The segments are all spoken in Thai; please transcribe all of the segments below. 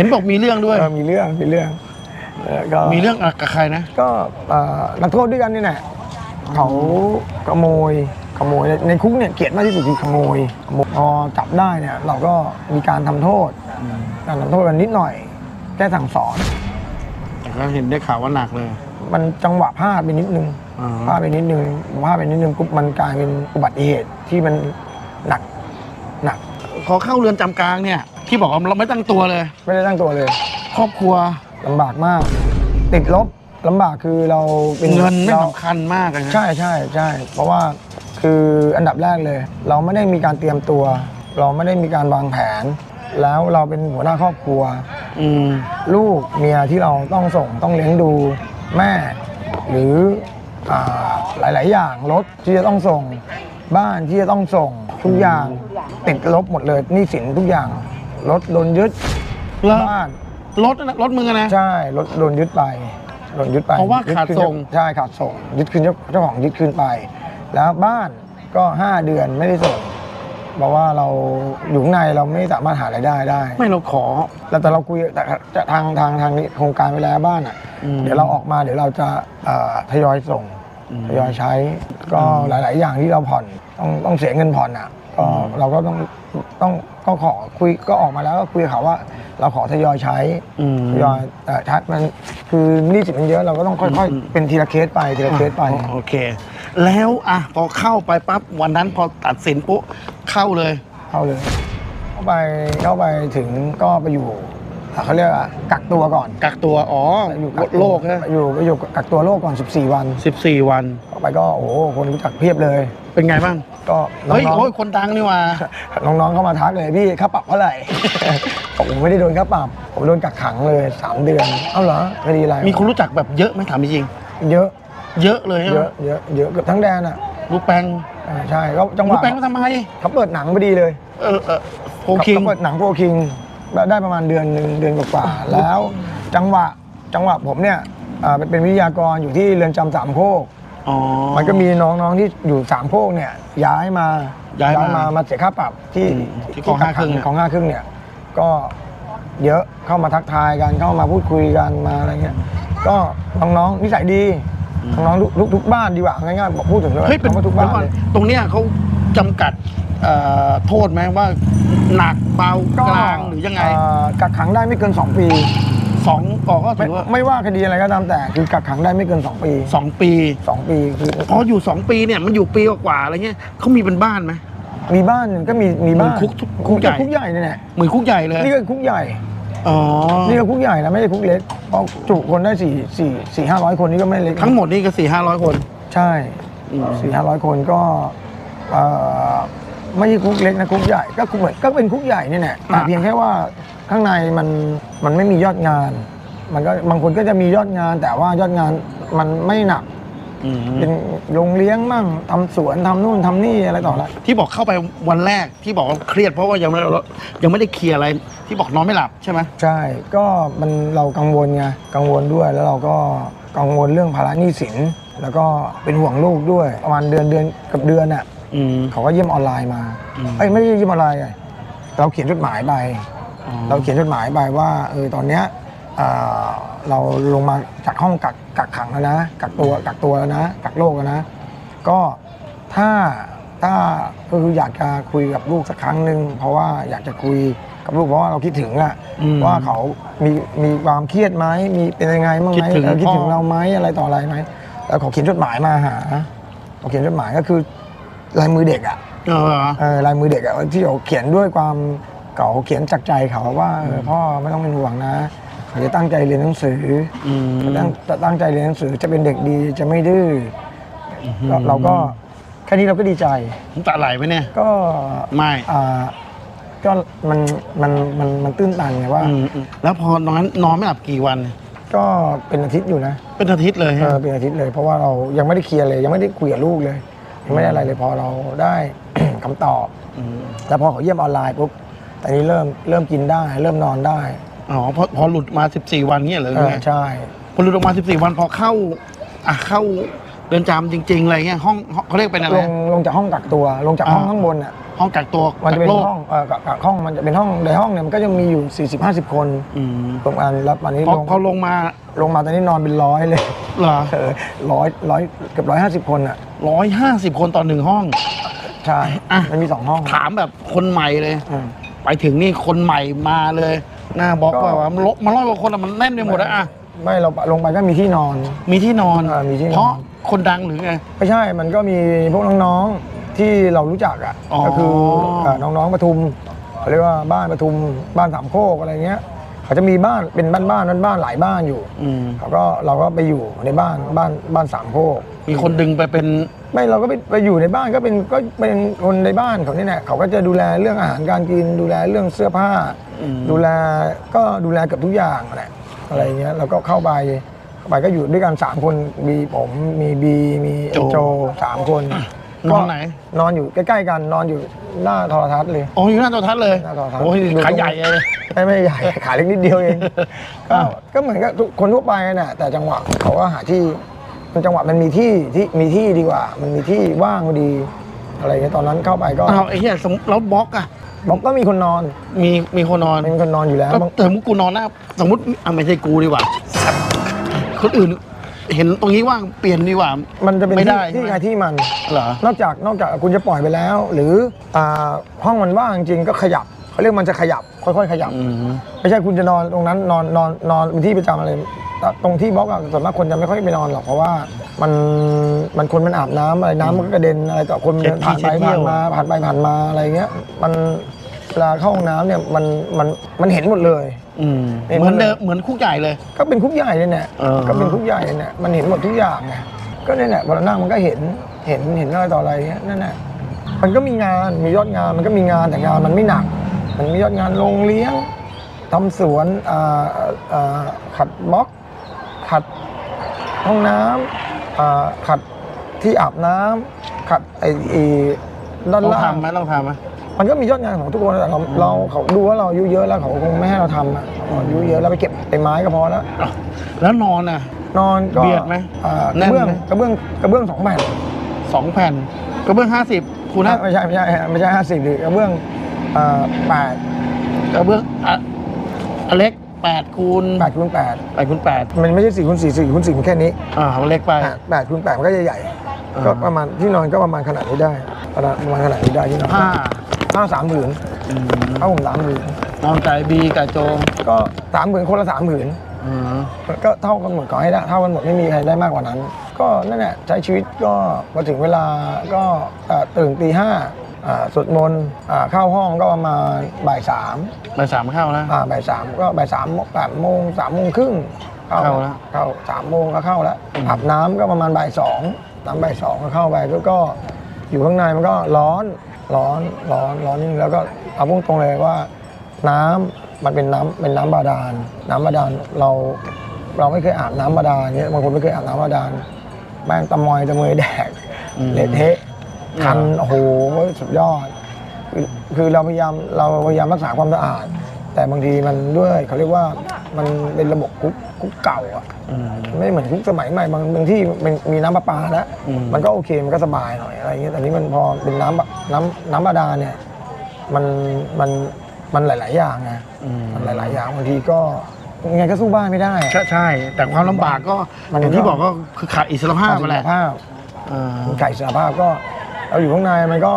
เห็นบอกมีเรื่องด้วย เออมีเรื่องมีเรื่องเออก็มีเรื่องกับใครนะ ก็เอ่อนักโทษด้วยกันนี่แหละเขาขโมยขโมยในในคุกเนี่ยเกลียดมากที่สุดคือขโมยขโมยพอจับได้เนี่ยเราก็มีการทำโทษการทำโทษกันนิดหน่อยแค่สั่งสอน แต่ก็เห็นได้ข่าวว่าหนักเลย มันจังหวะพลาดไปนิดนึงอ่าพลาดไปนิดนึงพลาดไปนิดนึงปุ๊บมันกลายเป็นอุบัติเหตุที่มันหนักหนักพ อเข้าเรือนจำกลางเนี่ย ที่บอกว่าเราไม่ตั้งตัวเลย ไม่ได้ตั้งตัวเลยครอบครัวลำบากมาก ติดลบลำบากคือเราเป็นเงินไม่รา สำคัญมากเลยนะใช่ใช่ใช่เพราะว่าคืออันดับแรกเลย เราไม่ได้มีการเตรียมตัว เราไม่ได้มีการวางแผน แล้วเราเป็นหัวหน้าครอบครัว อืมลูกเมียที่เราต้องส่งต้องเลี้ยงดูแม่ หรืออาหลาย ๆ อย่างรถที่จะต้องส่ง บ้านที่จะต้องส่งทุกอย่าง ติดลบหมดเลยหนี่สินทุกอย่าง รถโดนยึดแล้วบ้าน รถนะรถมึงอะนะ ใช่ รถโดนยึดไปโดนยึดไปเพราะว่ายึขาดคืนส่ง ใช่ขาดส่ง ยึดคืนเจ้าเจ้าของยึดคืนไป แล้วบ้านก็ 5 เดือนไม่ได้ส่งเพราะว่าเราอยู่ข้างในเราไม่สามารถหารายได้ได้ ไม่เราขอ แล้วแต่เราคุยแต่จะทางทางทางนี้โครงการไว้แล้วบ้านอะ อืมเดี๋ยวเราออกมาเดี๋ยวเราจะเอ่อทยอยส่งอืม ทยอยใช้ก็หลาย ๆ อย่างที่เราผ่อนต้องต้องเสียเงินผ่อนอะ ก็อืมเราก็ต้องต้องก็ขอคุยก็ออกมาแล้วก็คุยกับเขาว่า เราขอทยอยใช้อืมทยอยเอ่อทัดมันคือหนี่สินมันเยอะเราก็ต้องค่อยอืมๆเป็นทีละเคสไปทีละเคสไปอะโอเค แล้วอะพอเข้าไปปั๊บวันนั้นพอตัดสินปุ๊บเข้าเลย เข้าเลย เข้าไปเข้าไปถึงก็ไปอยู่อะ เขาเรียกว่ากักตัวก่อน กักตัว อ๋ออยู่กักตัวโรคนะอยู่ไปอยู่กักตัวโรคก่อน 14 วันสิบสี่วันเข้าไปก็โอ้โหคนรู้จักเพียบเลย เป็นไงบ้าง ก็น้เฮ้ยองโอ้ยคนดังนี่หว่า ๆน้องๆเข้ามาทักเลยพี่ค่าปรับเท่าไหร่บอกผมไม่ได้โดนค่าปรับ ผมโดนกักขังเลย 3 เดือน เอ้าเหรอคดีอะไรมีคนรู้จักแบบเยอะไหมถามจริงเยอะเยอะเลยใช่ไหเยมอะเยอะเยอะเกือบทั้งแดนอะลูกแปงอ่าใช่ก็จังหลูกวะแปงก็ทำไม เขาเปิดหนังพอดีเลยเออเออโฟคิงเขาเปิดหนังโฟคิง ได้ประมาณเดือนหนึ่งเดือนกว่าๆแล้วจังหวะจังหวะผมเนี่ยอ่าเป็นเป็นวิทยากรอยู่ที่เรือนจำสามโคก อ๋อ มันก็มีน้องๆที่อยู่สามโคกเนี่ยย้ายมาย้ายมามามาเสียค่าปรับที่อืมที่ของห้าครึ่งเนี่ย ของห้าครึ่งเนี่ย ก็เยอะเข้ามาทักทายกันเข้ามาพูดคุยกันมาอะไรเงี้ยก็น้องๆนิสัยดีน้องๆทุกทุกบ้านดีกว่าง่ายๆบอกพูดถึงเลยเฮ้ยเป็นคำว่าทุกบ้านเดี๋ยวก่อเลย ตรงเนี้ยเขาจำกัดเอ่อโทษไหมว่า หนักเบากลางหรือยังไงเอ่อกักขังได้ไม่เกิน 2 ปีสองก่อก็ไม่ถือว่าไม่ว่าคดีอะไรก็ตามแต่คือกักขังได้ไม่เกิน 2 ปีสองปี2ปีคือพออยู่สองปีเนี่ยมันอยู่ปีกว่าๆอะไรเงี้ยเขามีเป็นบ้านไหม มีบ้านก็มีมีบ้านเหมือนคุกทุกคุกใหญ่ คุกใหญ่เนี่ยแหละเหมือนคุกใหญ่เลยนี่ก็คุกใหญ่ อ๋อนี่ก็คุกใหญ่นะไม่ใช่คุกเล็กเพราะจุคนได้สี่สี่สี่ห้าร้อยคนนี่ก็ไม่เล็กนะทั้งหมดนี่ก็สี่ห้าร้อยคน ใช่อืม สี่ห้าร้อยคนก็เอ่อ ไม่ใช่คุกเล็กนะคุกใหญ่ก็คุกเหมือนก็เป็นคุกใหญ่นี่แหละแต่เพียงแค่ว่าข้างในมันมันไม่มียอดงาน มันก็บางคนก็จะมียอดงาน แต่ว่ายอดงานมันไม่หนักอืมเป็นโรงเลี้ยงมั่งทำสวนทำนู่นทำนี่อะไรต่ออะไร ที่บอกเข้าไปวันแรกที่บอกว่าเครียดเพราะว่ายังไม่ได้ยังไม่ได้เคลียร์อะไร ที่บอกนอนไม่หลับใช่ไหมใช่ ก็มันเรากังวลไง กังวลด้วย แล้วเราก็กังวลเรื่องภาระหนี้สิน แล้วก็เป็นห่วงลูกด้วย ประมาณเดือนเดือนกับเดือนน่ะ อืม เขาก็เยี่ยมออนไลน์มาอืม เอ้ยไม่ใช่เยี่ยมออนไลน์ไงเราเขียนจดหมายไป อ๋อเราเขียนจดหมายไปว่าเออตอนเนี้ยเอ่อเราลงมาจากห้องกักกักขังแล้วนะกักตัวกักตัวแล้วนะกักโรคแล้วนะ ก็ถ้าถ้าก็คืออยากจะคุยกับลูกสักครั้งหนึ่งเพราะว่าอยากจะคุยกับลูกเพราะว่าเราคิดถึงอะอืม ว่าเขามีมีความเครียดไหมมีเป็นยังไงบ้างไหมคิดถึงเออคิดถึงพ่อเราไหมอะไรต่ออะไรไหมแล้วเขาเขียนจดหมายมาหาเขาเขียนจดหมายก็คือ ลายมือเด็กอะเออเหรอเออลายมือเด็กอะที่เขาเขียนด้วยความเขาเขียนจากใจเขาว่าเออพ่อไม่ต้องเป็นห่วงนะเขาจะตั้งใจเรียนหนังสืออืมอตั้งจะตั้งใจเรียนหนังสือจะเป็นเด็กดีจะไม่ดื้ออเราก็แค่นี้เราก็ดีใจ น้ำตาไหลไหมเนี่ย ก็ไม่ อ่าก็มันมันมันมันตื้นตันไงว่า อืมอืมแล้วพอนอนนอนไม่หลับกี่วัน ก็เป็นอาทิตย์อยู่นะเป็นอาทิตย์เลยเอฮะอเป็นอาทิตย์เลย เพราะว่าเรายังไม่ได้เคลียร์เลย ยังไม่ได้คุยกับลูกเลย ยังไม่ได้อะไรเลยพอเราได้คำตอบมแล้วพอเขาเยี่ยมออนไลน์ปุ๊บตอนนี้เริ่มเริ่มกินได้ เริ่มนอนได้ อ๋อพอพอหลุดมา 14 วันเนี่ยเหรอเออไงใช่ พอหลุดออกมา 14 วันพอเข้าอะเข้าเรือนจำจริงๆอะไรเงี้ยห้องห้องเขาเรียกเป็นอะไรลงลงจากห้องกักตัว ลงจากห้องอ่าข้างบนอะ ห้องกักตัวมันจะเป็นกักโรคห้องเอ่อกักกักห้องมันจะเป็นห้องในห้องเนี่ยมันก็จะมีอยู่ 40 50 คนอืมตรงอันแล้วตอนนี้พอลงพอลงมาลงมาตอนนี้นอนเป็นร้อยเลยเหรอเออร้อยร้อยเกือบร้อยห้าสิบคนอะร้อยห้าสิบคนต่อหนึ่งห้องใช่อะมันมีสองห้อง ถามแบบคนใหม่เลยอืมไปถึงนี่คนใหม่มาเลย หน้าบล็อกก็ว่าว่ามันลบมันร้อยกว่าคนอะมันแน่นไปหมดอะอะไม่เราลงไปก็มีที่นอน มีที่นอนอ่ามีที่นอนเพราะคนดังหรือไงไม่ใช่มันก็มีพวกน้องๆ ที่เรารู้จักอะอ๋อ ก็คือเอ่อน้องๆปทุมเขาเรียกว่าบ้านปทุมบ้านสามโคกอะไรเงี้ยเขาจะมีบ้านเป็นบ้านบ้านนั้นบ้านหลายบ้านอยู่อืมเขาก็เราก็ไปอยู่ในบ้านบ้านบ้านสามโคก มีคนดึงไปเป็น ไม่เราก็ไปไปอยู่ในบ้านก็เป็นก็เป็นคนในบ้านเขานี่แหละเขาก็จะดูแลเรื่องอาหารการกิน ดูแลเรื่องเสื้อผ้า อืม ดูแลก็ดูแลเกับทุกอย่างแหละอะไรเงี้ยแล้วก็เข้าไปเข้าไปก็อยู่ด้วยกันสามคนมีผมมีบีมีไอ้โจสามคน นอนไหน นอนอยู่ใกล้ๆกันนอนอยู่หน้าโทรทัศน์เลย โอ้อยู่หน้าโทรทัศน์เลยหน้าโทรทัศน์โอ้ยขาใหญ่เลยไม่ไม่ใหญ่ขาเล็กนิดเดียวเองก็ก็เหมือนกับทุกคนทั่วไปน่ะแต่จังหวะเขาก็หาที่มันจังหวะมันมีที่ที่มีที่ดีกว่า มันมีที่ว่างพอดี อะไรเงี้ยตอนนั้นเข้าไปก็อ้าวไอ้เหี้ยสมแล้วบล็อกอะบอกก็มีคนนอน มีมีคนนอนเป็นคนนอนอยู่แล้วก็บางสมมติกูนอนหน้าสมมติอะไม่ใช่กูดีกว่าคนอื่น เห็นตรงนี้ว่างเปลี่ยนดีกว่า มันจะเป็นไม่ที่ได้ที่ใช่ไหมใครที่มันเหรอ นอกจากนอกจากคุณจะปล่อยไปแล้ว หรืออ่าห้องมันว่างจริงๆก็ขยับเขาเรียกมันจะขยับ ค่อยๆขยับ อืมไม่ใช่คุณจะนอนตรงนั้นนอนนอนนอนเป็นที่ประจำอะไรแต่ตรงที่บล็อกอะส่วนมากคนจะไม่ค่อยไปนอนหรอกเพราะว่ามันมันคนมันอาบน้ำอะไรน้ำมันก็กระเด็นอะไรต่อคนมันเดินผ่านไปผ่านมาผ่านไปผ่านมาอะไรเงี้ย มัน เวลาเข้าห้องน้ำเนี่ยมันมันมันเห็นหมดเลย อืมเห็นเหมือนมันเดิมเหมือนคุกใหญ่เลย ก็เป็นคุกใหญ่เลยเนี่ยเออก็เป็นคุกใหญ่เลยเนี่ยมันเห็นหมดทุกอย่างไงก็เนี่ยแหละเวลานั่งมันก็เห็นเห็นเห็นอะไรต่ออะไรเงี้ยนั่นแหละมันก็มีงานมียอดงานมันก็มีงานแต่งานมันไม่หนัก มันมียอดงานโรงเลี้ยงทำสวนอ่าอ่าขัดบล็อก ขัดห้องน้ำอ่าขัดที่อาบน้ำขัดไอ้ไอ้ด้านลองล่าง ทำไหมลองทำไหม มันก็มียอดงานของทุกคนแต่เราเราเขาดูว่าเราอายุเยอะแล้วเขาคงไม่ให้เราทำอะอายุเยอะแล้วไปเก็บไอ้ไม้ก็พอแล้วอ้าวแล้วนอนอะ นอนก็เบียดไหมอ่ากแน่ระนเบื้องไหมกระเบื้องกระเบื้องสองแผ่นสองแผ่นกระเบื้องห้าสิบคูณห้าไม่ใช่ไม่ใช่ไม่ใช่ห้าสิบดิกระเบื้องอ่าแปดกระเบื้องอะอันเล็กแปดคูณแปดคูณแปดแปดคูณแปดมันไม่ใช่สี่คูณสี่สี่คูณสี่มันแค่นี้ อ่ามันเล็กไปอะแปดคูณแปดมันก็ใหญ่ อ่าๆก็ประมาณที่นอนก็ประมาณขนาดนี้ได้ประมาณประมาณขนาดนี้ได้ที่นอนผ้า ผ้าสามผืนอืมผ้าห่มสามผืนนอนใจบีกับโจงก็สามผืนคนละสามผืนอืมก็เท่ากันหมดขอให้ได้เท่ากันหมดไม่มีใครได้มากกว่านั้น ก็นั่นแหละใช้ชีวิตก็พอถึงเวลาก็เอ่อตื่นตีห้าอ่าสวดมนต์อ่าเข้าห้องก็ประมาณบ่ายสามไปสามเข้านะอ่าบ่ายสามก็บ่ายสามแปดโมงสามโมงครึ่งเข้าแล้วเข้าสามโมงก็เข้าแล้วอืมอาบน้ำก็ประมาณบ่ายสองน้ำบ่ายสองก็เข้าไปก็ก็อยู่ข้างในมันก็ร้อน ร้อนร้อนร้อนนี่แล้วก็เอาพุ่งตรงเลยว่า น้ำมันเป็นน้ำเป็นน้ำบาดาล น้ำบาดาลเราเราไม่เคยอาบน้ำบาดาลเนี้ยบางคนไม่เคยอาบน้ำบาดาลแม่งตะมอยตะเมยแดกอืมเละเทะคันอืมโอ้โหสุดยอดคือคือเราพยายามเราพยายามรักษาความสะอาด แต่บางทีมันด้วยเขาเรียกว่ามันเป็นระบบคุก คุกเก่าอะอืมไม่เหมือนคุกสมัยใหม่บางบางที่มันมีน้ำประปาแล้วอืมมันก็โอเคมันก็สบายหน่อยอะไรอย่างเงี้ยแต่นี้มันพอเป็นน้ำบะน้ำน้ำบาดาลเนี่ยมันมันมันหลาย ๆ อย่างไงอืมมันหลาย ๆ อย่างบางทีก็ยังไงก็สู้บ้านไม่ได้ใช่ใช่ แต่ความลำบากก็มันอย่างที่ก็บอกก็คือขาดอิสรภาพมาแหละภาพอ่าไก่สารภาพก็เราอยู่ข้างในมันก็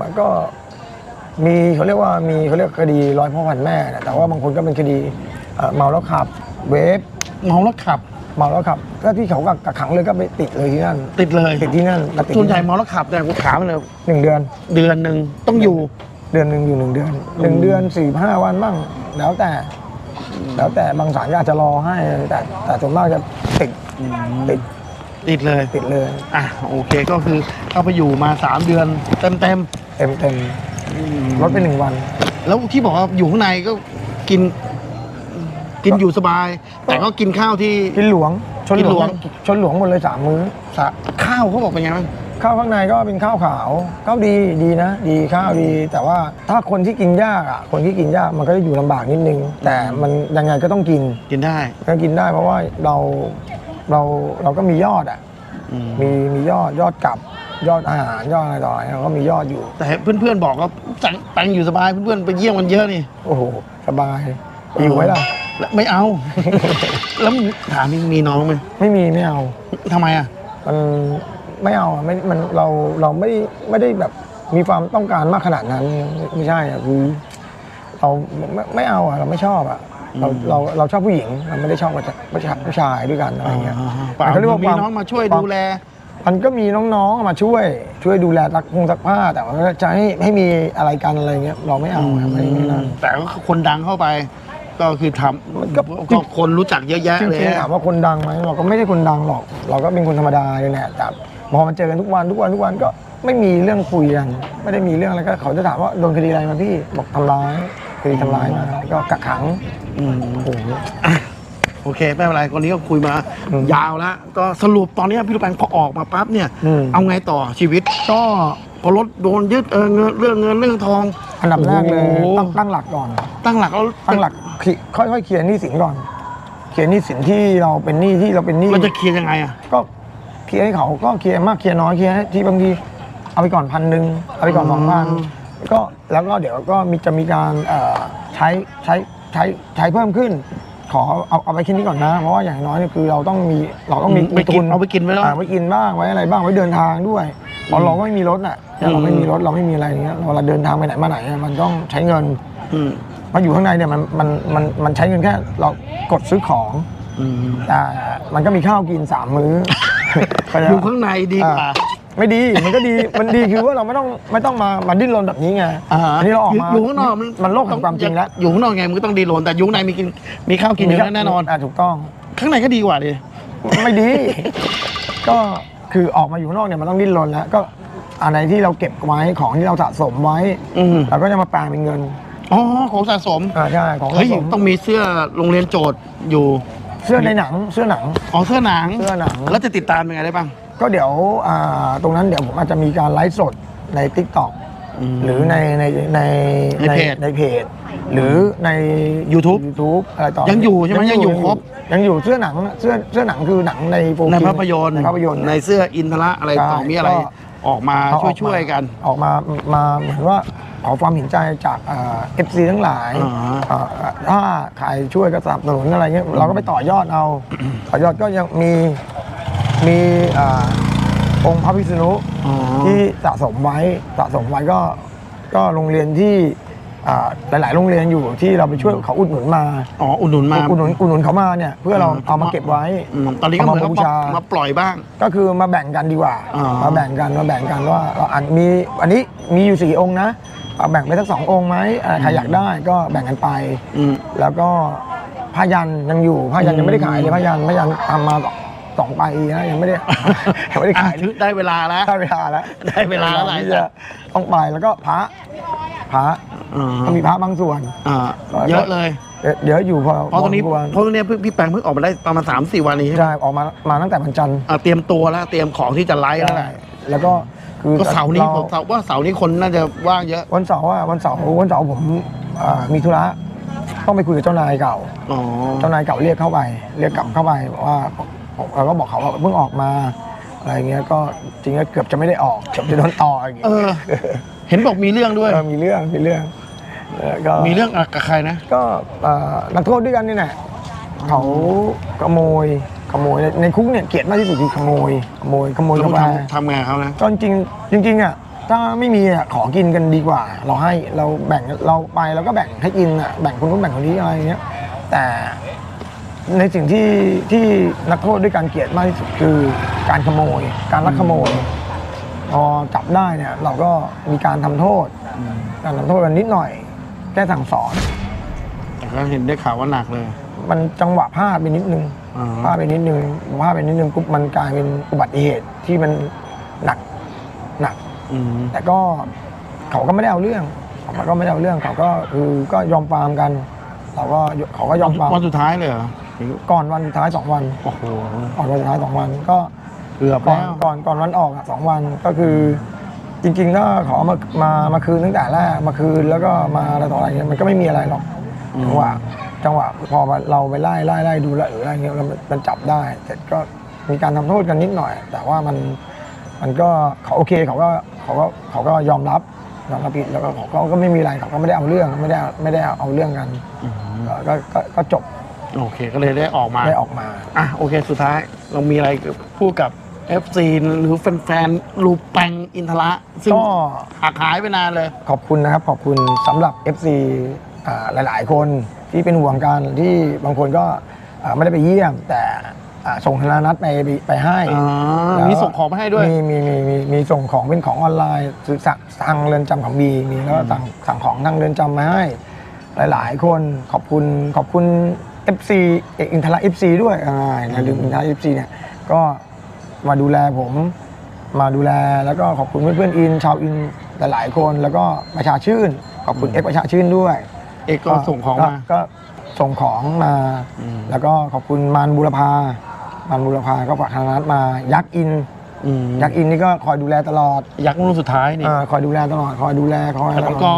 มันก็มีเขาเรียกว่ามีเขาเรียกคดีร้อยพ่อพันแม่นะแต่ว่าบางคนก็เป็นคดีเอ่อเมาแล้วขับ เวฟเมาแล้วขับ เมาแล้วขับก็ที่เขากักขังเลยก็ไปติดเลยที่นั่น ติดเลยติดที่นั่นก็ติดส่วนที่ใหญ่เมาแล้วขับแต่กูถามเลยหนึ่งเดือน เดือนหนึ่งต้องอยู่ เดือนหนึ่งอยู่หนึ่งเดือนหนึ่งอืมเดือนสี่ห้าวันบ้างแล้วแต่ แล้วแต่บางศาลก็อาจจะรอให้แต่แต่ส่วนมากจะติดติดติดเลย ติดเลยอะโอเคก็คือเข้าไปอยู่มาสามเดือนเต็มเต็มเต็มเต็มๆรถไปหนึ่งวันแล้วที่บอกว่าอยู่ข้างในก็กิน กินอยู่สบาย แต่ก็กินข้าวที่ กินหลวงชนกินหหลลววง งชนหลวงหมดเลยสามมื้อสะข้าวเขาบอกเป็นไงบ้างข้าวข้างในก็เป็นข้าวขาวข้าวดีดีนะ ดีข้าวดี แต่ว่าถ้าคนที่กินยากอะคนที่กินยากมันก็จะอยู่ลำบากนิดนึง แต่มันยังไงก็ต้องกินกินได้ก็กินได้เพราะว่าเราเราเราก็มียอดอะอืมมีมียอดยอดกลับยอดอาหารยอดอะไรต่ออะไรเราก็มียอดอยู่ แต่เพื่อนๆบอกว่าตังตังอยู่สบายเพื่อนๆไปเยี่ยมกันเยอะนี่ โอ้โหสบายอยู่ไหมล่ะ แล้วไม่เอา แล้วมึงถามมีมีน้องไหมไม่มีไม่เอา ทำไมอะ มันไม่เอาอะไม่มันเราเราไม่ไม่ได้แบบมีความต้องการมากขนาดนั้นไม่ไม่ใช่อะคือเราไม่ไม่เอาอะเราไม่ชอบอะเราอืมเราเราชอบผู้หญิงเราไม่ได้ชอบผู้ชายผู้ชายผู้ชายด้วยกันอะไรเงี้ยเปล่ามันก็เรียกว่ามีความน้องมาช่วยความดูแล มันก็มีน้องๆมาช่วย ช่วยดูแลซักพงซักผ้าแต่ว่าจะให้ให้มีอะไรกันอะไรเงี้ยเราไม่เอาอะไม่ไม่นั่นแต่ก็คนดังเข้าไป ก็คือทมันก็ำก็คนรู้จักเยอะแยะจเลยริงๆถามว่าคนดังไหมเราก็ไม่ได้คนดังหรอก เราก็เป็นคนธรรมดาเลยแหละแต่พอมันเจอกันทุกวันทุกวันทุกวันก็ไม่มีเรื่องคุยกัน ไม่ได้มีเรื่องอะไรก็เขาจะถามว่าโดนคดีอะไรมาพี่บอกทำร้ายคดีทำร้ายมาก็กักขังอืมโอ้โห โอเคไม่เป็นไรคนนี้ก็คุยมา อืมยาวแล้วก็สรุปตอนนี้พี่ลูกแปงพอออกมาปั๊บเนี่ย อืม เอาไงต่อชีวิตก็พอรถโดนยึดเออเงินเรื่องเงินเรื่องทองอันดับแรกเลยโอ้โหต้องตั้งหลักก่อน ตั้งหลักแล้วตั้งหลักเคลียร์ค่อยๆเคลียร์หนี้สินก่อน เคลียร์หนี้สินที่เราเป็นหนี้ที่เราเป็นหนี้เราจะเคลียร์ยังไงอะ ก็เคลียร์ให้เขาก็เคลียร์มากเคลียร์น้อยเคลียร์ให้ที่บางทีเอาไปก่อนพันหนึ่งเอาไปก่อนสองพันก็แล้วก็เดี๋ยวก็มีจะมีการเอ่อใช้ใช้ใช้ใช้เพิ่มขึ้น ขอเอาเอาไปแค่นี้ก่อนนะ เพราะว่าอย่างน้อยเนี่ยคือเราต้องมีเราต้องมีอืมไปกินเอาไปกินไว้แล้ว อ่าไปกินบ้างไว้อะไรบ้างไว้เดินทางด้วยเพราะเราก็ไม่มีรถน่ะเราไม่มีรถเราไม่มีอะไรอย่างเงี้ยเวลาเดินทางไปไหนมาไหนอะมันต้องใช้เงิน อืม มาอยู่ข้างในเนี่ยมันมันมันมันใช้เงินแค่เรากดซื้อของอืมแต่มันก็มีข้าวกินสามมื้อเข้ใจอยู่ปะข้างในดีกว่าอ่าไม่ดีมันก็ดีมันดีคือว่าเราไม่ต้องไม่ต้องมามาดิ้นรนแบบนี้ไงอ่าฮะอันนี้เราออกมายู่ข้างนอกมันโลกแห่งความจริงแล้วอยู่ข้างนอกไงมันก็ต้องดีโลนแต่อยู่ข้างในมีกินมีข้าวกินอยู่แล้วแน่นอนอ่าถูกต้อง ข้างในก็ดีกว่าดิไม่ดี ก็คือออกมาอยู่ข้างนอกเนี่ยมันต้องดิ้นรนแล้วก็อะไรที่เราเก็บไว้ของที่เราสะสมไว้อืมเราก็จะมาแปลงเป็นเงิน อ๋อของสะสมอ่าใช่ของสะเฮ้ยสมต้องมีเสื้อโรงเรียนโจทย์อยู่ เสื้อในหนังเสื้อหนัง อ๋อเสื้อหนังเสื้อหนัง แล้วจะติดตามยังไงได้บ้าง ก็เดี๋ยวอ่าตรงนั้นเดี๋ยวผมอาจจะมีการไลฟ์สดใน t ิ k t o k อืมหรือในในในในเพจในเพจ หรือใน YouTube YouTube อะไรต่อยังอยู่ใช่ไหมยังอยู่ครบ ยังอยู่เสื้อหนังเสื้อเสื้อหนังคือหนังในโฟในกิภาพยนตร์ในภาพยนตร์ ในเสื้ออินทระอะไรใช่ต่อมีอะไรก็ ออกมาเอาอช่วยอกช่วยมากัน ออกมามาเหมือนว่า ขอความเห็นใจจากเอฟซีทั้งหลายอ่าอ่าถ้าใครช่วยก็สนับสนุนอะไรเงี้ยเราก็ไปต่อยอดเอา ต่อยอดก็ยังมีมีอ่าองค์พระพิษณุอ๋อ ที่สะสมไว้สะสมไว้ก็ก็โรงเรียนที่อ่าหลาย ๆ โรงเรียนอยู่ที่เราไปช่วยเขาอุดหนุนมาอ๋ออุดหนุนมาอุดหนุนอุดหนุนเขามาเนี่ยเพื่อเราเอามาเก็บไว้ อืมตอนนี้ก็เหมือนเอาเขามาบูชา มาปล่อยบ้าง ก็คือมาแบ่งกันดีกว่า อ่าม มาแบ่งกัน มาแบ่งกันว่าเราอันมีอันนี้มีอยู่สี่องค์นะ เอาแบ่งไปสักสององค์ไหมอ่าใครอยากได้ก็แบ่งกันไป อืม แล้วก็ผ้ายันยังอยู่ผ้ายันยังไม่ได้ขายเลอืยมผ้ายันผ้ายันทำมาสองสองไปนะยังไม่ได้ ยังไม่ได้อะขายถึงได้เวลาแล้ว ได้เวลาแล้วได้เวลาแล้วหลาย ที่จะต้องไปแล้วก็พระพระอ่าก็มีพระบางส่วน อ่าเยอะเลยเยอะเยอะอยู่พอเพราะตอนนี้พอสมควรเพราะตอนนี้พี่พี่แปงเพิ่งออกมาได้ประมาณสามสี่วันนี้ใช่ไหมใช่ออกมามาตั้งแต่วันจันทร์อ่าเตรียมตัวแล้วเตรียมของที่จะไลฟ์แล้วแหละ แล้วก็ คือก็เสาร์นี้รผมเสาร์ว่าเสาร์นี้คนน่าจะว่างเยอะวันเสาร์อะวันเสาร์วันเสาร์ผมอ่ามีธุระต้องไปคุยกับเจ้านายเก่า อ๋อเจ้านายเก่าเรียกเข้าไป เรียกกลับเข้าไปว่าผมเราก็บอกเขาว่าเพิ่งออกมาอะไรเงี้ยก็จริงๆก็เกือบจะไม่ได้ออกเกือบจะโดนต่ออย่างเงี้เอยอเห็นบอกมีเรื่องด้วยเออมีเรื่องมีเรื่องเออก็มีเรื่องกับใครนะก็เอ่อนักโทษด้วยกันนี่แหละเขาขโมย ขโมยในในคุกเนี่ยเกลียดมากที่สุดคือขโมยขโมยขโมยต้กาองแฟทำทำไงเขานะ ก็จริงๆจริงๆอะถ้าไม่มีอะขอกินกันดีกว่า เราให้เราแบ่งเราไปเราก็แบ่งให้กินอะแบ่งคนนู้นแบ่งคนนี้อะไรอย่างเงี้ยแต่ในสิ่งที่ที่นักโทษด้วยการเกลียดมากที่สุดคือการขโมย การลักขโมยพอจับได้เนี่ยเราก็มีการทำโทษการทำโทษกันนิดหน่อยแค่สั่งสอน แต่ก็เห็นได้ข่าวว่าหนักเลย มันจังหวะพลาดไปนิดนึงอ่า พลาดไปนิดนึงพลาดไปนิดนึงปุ๊บมันกลายเป็นอุบัติเหตุที่มันหนักหนักอืมแต่ก็เขาก็ไม่ได้เอาเรื่องเขาก็ไม่ได้เอาเรื่องเขาก็คือก็ยอมฟาร์มกันเราก็เขาก็ยอมฟาร์มวันสุดท้ายเลยเหรอก่อนวันสุดท้ายสองวันโอ้โหก่อนวันสุดท้ายสองวันก็เกือบก่อนแล้วก่อนก่อนวันออกอะสองวันก็คือ จริงๆก็ขอมามามาคืนตั้งแต่แรกมาคืนแล้วก็มาอะไรต่ออะไรเงี้ยมันก็ไม่มีอะไรหรอกอืมจังหวะ จังหวะพอเราไปไล่ไล่ไล่ดูแลวหรืออะไรเงี้ยแล้วมันมันจับได้เสร็จก็มีการทำโทษกันนิดหน่อย แต่ว่ามันมันก็เขาโอเคเขาก็เขาก็เขาก็ยอมรับยอมรับผิดแล้วก็เขาก็ก็ไม่มีอะไรเขาก็ไม่ได้เอาเรื่องไม่ได้ไม่ได้เอาเรื่องกันก็ก็ก็ก็จบโอเคก็เลยได้ออกมาได้ออกมาอะโอเคสุดท้ายเรามีอะไรพูดกับ FC หรือแฟนๆลูแปงอินทระซึ่งก็หักหายไปนานเลย ขอบคุณนะครับ ขอบคุณสำหรับ FC อ่าหลายๆ คน ที่เป็นห่วงกันที่บางคนก็อ่าไม่ได้ไปเยี่ยม แต่อ่าส่งธนานัดไปไปให้อ๋อแล้วมีส่งของมาให้ด้วย มีมีมีมีมีส่งของเป็นของออนไลน์ซื้อสั่งทางเรือนจำของบีมีแล้วก็สั่งสั่งของทางเรือนจำมาให้ หลาย ๆ คนขอบคุณขอบคุณ FC เอกอินทรา FC ด้วยอ่าอย่าลืมอินทรา FC เนี่ยก็มาดูแลผมมาดูแลแล้วก็ขอบคุณเพื่อนๆอินชาวอินหลายๆคน แล้วก็ประชาชื่น ขอบคุณเอกประชาชื่นด้วย เอกก็ส่งของก็มา ก็ส่งของมา อืม แล้วก็ขอบคุณมานบุรพา มานบุรพาก็ฝากธนานัทมายักษ์อิน อืมยักษ์อินนี่ก็คอยดูแลตลอดยักษ์รุ่นสุดท้ายนี่เอ่อคอยดูแลตลอด คอยดูแลคอยแต่ของกอ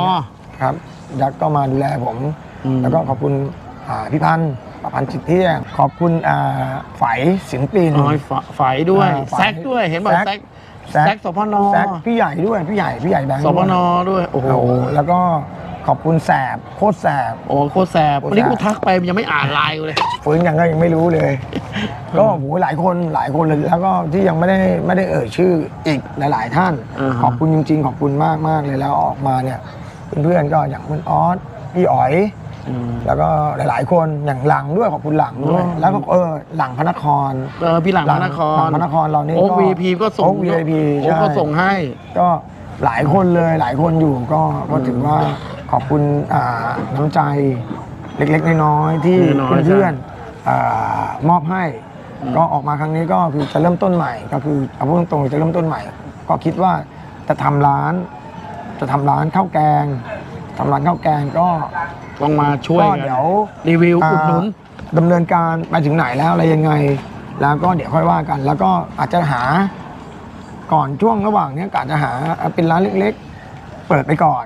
ครับ ยักษ์ก็มาดูแลผม อืม แล้วก็ขอบคุณอ่าพี่พันธ์ประพันธ์จิตเที่ยงขอบคุณอ่าไฝศิลปิน น้อยฝฝายด้วย อ่าฝายแซกด้วยเห็นบอกแซกแซกแซกสพนแซกพี่ใหญ่ด้วยพี่ใหญ่พี่ใหญ่แบงค์สพนด้วยด้วยโอ้โห โอ้โหแล้วก็ ขอบคุณแสบโคตรแสบ โอ้โคตรแสบโคตรแสบ วันนี้กูทักไปยังไม่อ่านไลน์กูเลย ฟื้นยังก็ยังไม่รู้เลย ก็โหหลายคนหลายคนเลยแล้วก็ที่ยังไม่ได้ไม่ได้เอ่ยชื่ออีกหลาย ๆ ท่าน อ่าฮะ ขอบคุณจริง ๆ ขอบคุณมากมากๆเลยแล้วออกมาเนี่ย เพื่อนๆก็อย่างคุณออสพี่อ๋อย อืม แล้วก็หลายๆ คนอย่างหลังด้วยขอบคุณหลังด้วย อ๋อ แล้วก็เออหลังพระนคร เออพี่หลังพระนคหลัรงพระนครเรานี่โอ๊กก็วีพีก็ส่งโอ๊ก VIP โอ๊กใช่ก็ส่งให้ ก็หลายคนเลยหลายคนอยู่ก็ก็ถือว่า ขอบคุณอ่าน้ำใจเล็กๆน้อยๆที่น้อยๆเพื่อนๆอ่ามอบให้ ก็ออกมาครั้งนี้ก็คือจะเริ่มต้นใหม่ ก็คือเอาพูดตรงๆจะเริ่มต้นใหม่ ก็คิดว่าจะทำร้าน จะทำร้านข้าวแกงทำร้านข้าวแกงก็ต้องมาช่วยก็กันเดี๋ยวรีวิวอุดหนุนดำเนินการไปถึงไหนแล้วอะไรยังไง แล้วก็เดี๋ยวค่อยว่ากัน แล้วก็อาจจะหาก่อนช่วงระหว่างเนี้ยกอาจจะหาเป็นร้านเล็ก ๆ เปิดไปก่อน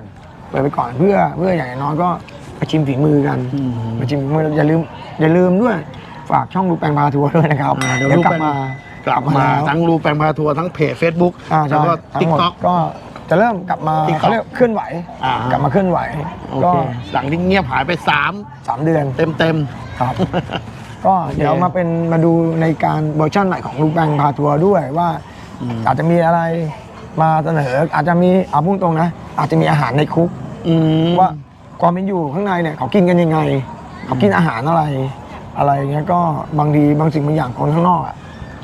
เปิดไปก่อนเพื่อเพื่ออย่างน้อยก็ไปชิมฝีมือกันอืมไปชิมฝีมืออย่าลืมอย่าลืมด้วยฝากช่องรูปแปลงพาทัวร์ด้วยนะครับอ่าเดี๋ยวเดี๋ยวรูปกลัแปลบงมากลับมาแล้วทั้งรูปแปลงพาทัวร์ทั้งเพจ Facebook อ่าแล้วใช่ก็ทั้ติ๊งกหมดต็อกก็จะเริ่มกลับมา TikTok เขาเรียกเคลื่อนไหวอ่ากลับมาเคลื่อนไหวโอก็เคหลังที่เงียบหายไปสามสามเดือนเต็มเต็มครับ ก็เดี๋ยวมาเป็นมาดูในการเวอร์ชันใหม่ของลูกแบงพาทัวร์ด้วยว่าอืมอาจจะมีอะไร มาเสนออาจจะมีเอาพูดตรงนะ อาจจะมีอาหารในคุกๆอืมว่าความเป็นอยู่ข้างในเนี่ยเขากินกันยังไง เขากินอาหารอะไร อะไรเงี้ยก็บางทีบางสิ่งบางอย่างคนข้างนอกอะ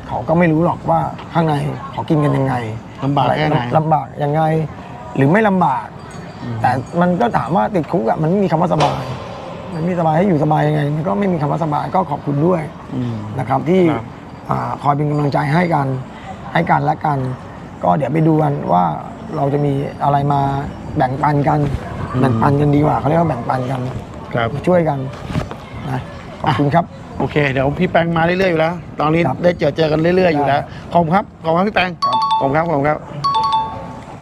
เขาก็ไม่รู้หรอกว่าข้างในเขากินกันยังไงลำบากแค่ไหน ลำบากยังไง หรือไม่ลำบากอืมแต่มันก็ถามว่าติดคุกอะมันไม่มีคำว่าสบาย มันไม่สบายให้อยู่สบายยังไงมันก็ไม่มีคำว่าสบายก็ขอบคุณด้วย อืม นะครับที่ครับอ่าคอยเป็นกำลังใจให้กันให้กันและกัน ก็เดี๋ยวไปดูกันว่าเราจะมีอะไรมาแบ่งปันกัน แบ่งปันกันดีกว่าเขาเรียกว่าแบ่งปันกันครับช่วยกันนะขอบคุณครับโอเค เดี๋ยวพี่แปงมาเรื่อยๆอยู่แล้ว ตอนนี้ครับได้เจอเจอกันเรื่อยๆอยู่แล้วได้ขอบคุณครับขอบคุณครับพี่แปงครับขอบคุณครับขอบคุณครับ